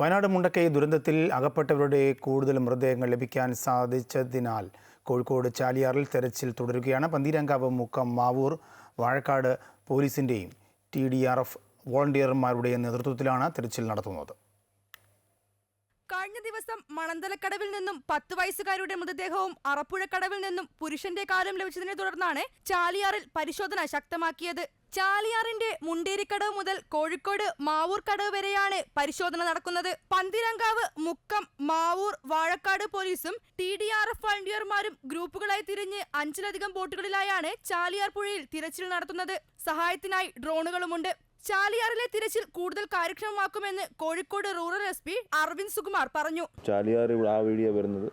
വയനാട് മുണ്ടക്കൈ ദുരന്തത്തിൽ അകപ്പെട്ടവരുടെ കൂടുതൽ മൃതദേഹങ്ങൾ ലഭിക്കാൻ സാധിച്ചതിനാൽ കോഴിക്കോട് ചാലിയാറിൽ തെരച്ചിൽ തുടരുകയാണ്. പന്തീരങ്കാവ് മുക്കം മാവൂർ വാഴക്കാട് പോലീസിന്റെയും ടി ഡി ആർ എഫ് വോളണ്ടിയർമാരുടെയും നേതൃത്വത്തിലാണ് തെരച്ചിൽ നടത്തുന്നത്. കഴിഞ്ഞ ദിവസം മണന്തലക്കടവിൽ നിന്നും പത്ത് വയസ്സുകാരുടെ മൃതദേഹവും അറപ്പുഴക്കടവിൽ നിന്നും പുരുഷന്റെ കാലം ലഭിച്ചതിനെ തുടർന്നാണ് ചാലിയാറിൽ പരിശോധന ശക്തമാക്കിയത്. ചാലിയാറിന്റെ മുണ്ടേരിക്കടവ് മുതൽ കോഴിക്കോട് മാവൂർ കടവ് വരെയാണ് പരിശോധന നടക്കുന്നത്. പന്തിരങ്കാവ് മുക്കം മാവൂർ വാഴക്കാട് പോലീസും ടി ഡി ആർ എഫ് വളണ്ടിയർമാരും ഗ്രൂപ്പുകളായി തിരിഞ്ഞ് അഞ്ചിലധികം ബോട്ടുകളിലായാണ് ചാലിയാർ പുഴയിൽ തിരച്ചിൽ നടത്തുന്നത്. സഹായത്തിനായി ഡ്രോണുകളുമുണ്ട്. ചാലിയാറിലെ തിരച്ചിൽ കൂടുതൽ കാര്യക്ഷമമാക്കുമെന്ന് Kozhikode rural S P Aravind Sukumar പറഞ്ഞു. ചാലിയാർ ഇവിടെ ആ വീഡിയോ വരുന്നത്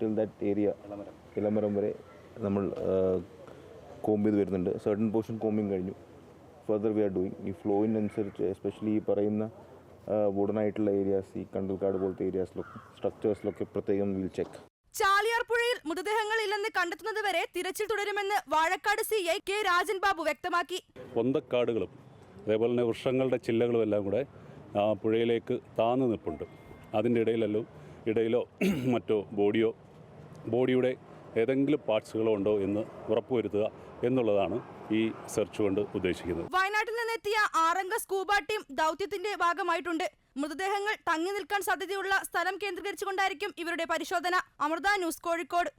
ടിൽ ദാറ്റ് ഏരിയ ഇളമരം വരെ നമ്മൾ കോമ്പ് ചെയ്ത് വരുന്നുണ്ട്. സർട്ടൻ പോർഷൻ കോമ്പിങ് കഴിഞ്ഞു. ഫർദർ വി ആർ ഡൂയിങ് ഈ ഫ്ലോയിനനുസരിച്ച് എസ്പെഷ്യലി ഈ പറയുന്ന വുഡനായിട്ടുള്ള ഏരിയാസ് ഈ കണ്ടൽക്കാട് പോലത്തെ ഏരിയാസിലൊക്കെ സ്ട്രക്ചേഴ്സിലൊക്കെ പ്രത്യേകം വിൽ ചെക്ക് ചാലിയാർ പുഴയിൽ മൃതദേഹങ്ങൾ ഇല്ലെന്ന് കണ്ടെത്തുന്നതുവരെ തിരച്ചിൽ തുടരുമെന്ന് Vazhakkad C I K Rajan Babu വ്യക്തമാക്കി. പൊന്തക്കാടുകളും അതേപോലെ തന്നെ വൃക്ഷങ്ങളുടെ ചില്ലകളും എല്ലാം കൂടെ ആ പുഴയിലേക്ക് താന്നു നിൽപ്പുണ്ട്. അതിന്റെ ഇടയിലല്ലോ ഇടയിലോ മറ്റോ ബോഡിയോ ബോഡിയുടെ ഏതെങ്കിലും പാർട്സുകളോ ഉണ്ടോ എന്ന് ഉറപ്പുവരുത്തുക എന്നുള്ളതാണ് ഈ സെർച്ച് കൊണ്ട് ഉദ്ദേശിക്കുന്നത്. വയനാട്ടിൽ നിന്നെത്തിയ ആറംഗ സ്കൂബ ടീം ദൗത്യത്തിന്റെ ഭാഗമായിട്ടുണ്ട്. മൃതദേഹങ്ങൾ തങ്ങി നിൽക്കാൻ സാധ്യതയുള്ള സ്ഥലം കേന്ദ്രീകരിച്ചുകൊണ്ടായിരിക്കും ഇവരുടെ പരിശോധന. അമൃത ന്യൂസ് കോഴിക്കോട്.